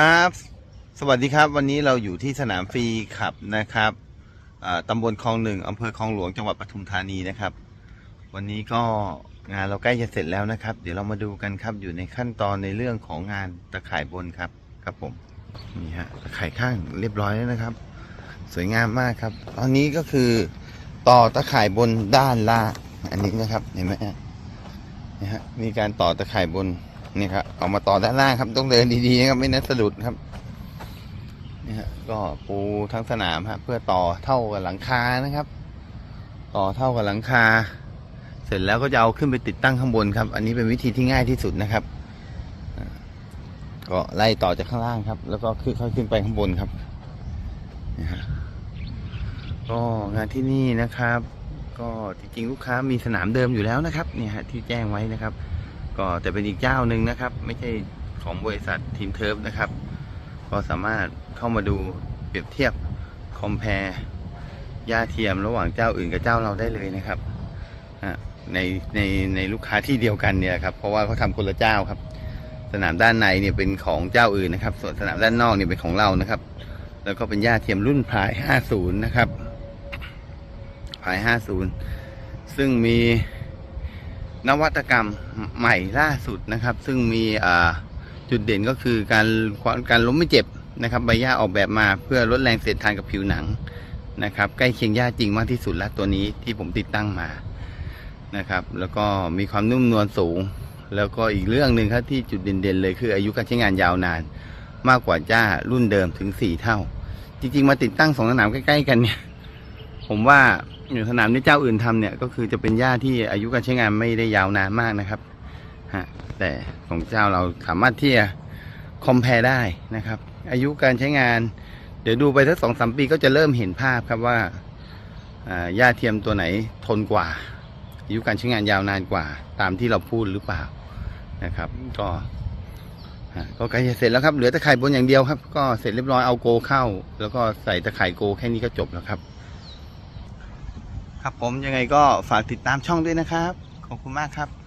ครับ สวัสดีครับ วันนี้เราอยู่ที่สนามฟรีขับนะครับตำบลคลองหนึ่งอำเภอคลองหลวงจังหวัดปทุมธานีนะครับ วันนี้ก็งานเราใกล้จะเสร็จแล้วนะครับ เดี๋ยวเรามาดูกันครับอยู่ในขั้นตอนในเรื่องของงานตะข่ายบนครับครับผมนี่ฮะตะข่ายข้างเรียบร้อยแล้วนะครับ สวยงามมากครับ ตอนนี้ก็คือต่อตะข่ายบนด้านล่างอันนี้นะครับเห็นไหมฮะนี่ฮะมีการต่อตะข่ายบน นี่ครับเอามาต่อด้านล่างครับ ต้องเดินดีๆนะครับไม่นั้นสะดุดครับนี่ฮะก็ปูทั้งสนามฮะเพื่อต่อเท่ากับหลังคานะครับ ต่อเท่ากับหลังคา เสร็จแล้วก็จะเอาขึ้นไปติดตั้งข้างบนครับ อันนี้เป็นวิธีที่ง่ายที่สุดนะครับก็ไล่ต่อจากข้างล่างครับ แล้วก็ขึ้นค่อยขึ้นไปข้างบนครับนี่ฮะก็งานที่นี่นะครับ ก็จริงๆลูกค้ามีสนามเดิมอยู่แล้วนะครับเนี่ยฮะที่แจ้งไว้นะครับ ก็แต่เป็นอีกเจ้าหนึ่งนะครับ ไม่ใช่ของบริษัททีมเทิร์ฟนะครับ ก็สามารถเข้ามาดูเปรียบเทียบคอมเพลหญ้าเทียมระหว่างเจ้าอื่นกับเจ้าเราได้เลยนะครับในในในลูกค้าที่เดียวกันเนี่ยครับ เพราะว่าเขาทำคนละเจ้าครับ สนามด้านในเนี่ยเป็นของเจ้าอื่นนะครับ ส่วนสนามด้านนอกเนี่ยเป็นของเรานะครับ แล้วก็เป็นหญ้าเทียมรุ่นพาย50 นะครับพาย50 ซึ่งมี นวัตกรรมใหม่ล่าสุดนะครับ ซึ่งมีจุดเด่นก็คือการการล้มไม่เจ็บนะครับใบหญ้าออกแบบมาเพื่อลดแรงเสียดทานกับผิวหนังนะครับ ใกล้เคียงหญ้าจริงมากที่สุดแล้วตัวนี้ที่ผมติดตั้งมานะครับ แล้วก็มีความนุ่มนวลสูง แล้วก็อีกเรื่องหนึ่งครับที่จุดเด่นๆเลยคืออายุการใช้งานยาวนาน มากกว่าหญ้ารุ่นเดิมถึงสี่เท่า จริง ๆ มาติดตั้งสองสนามใกล้ๆกันเนี่ยผมว่า อยู่สนามที่เจ้าอื่นทำเนี่ย ก็คือจะเป็นหญ้าที่อายุการใช้งานไม่ได้ยาวนานมากนะครับฮะแต่ของเจ้าเราสามารถที่จะคอมเพลได้นะครับ อายุการใช้งาน เดี๋ยวดูไปสักสองสามปีก็จะเริ่มเห็นภาพครับว่าอ่าหญ้าเทียมตัวไหนทนกว่า อายุการใช้งานยาวนานกว่า ตามที่เราพูดหรือเปล่านะครับ ก็ก็ใกล้จะเสร็จแล้วครับเหลือตะไคร่บนอย่างเดียวครับ ก็เสร็จเรียบร้อยเอาโกเข้า แล้วก็ใส่ตะไคร่โกแค่นี้ก็จบแล้วครับ ครับผมยังไงก็ฝากติดตามช่องด้วยนะครับ ขอบคุณมากครับ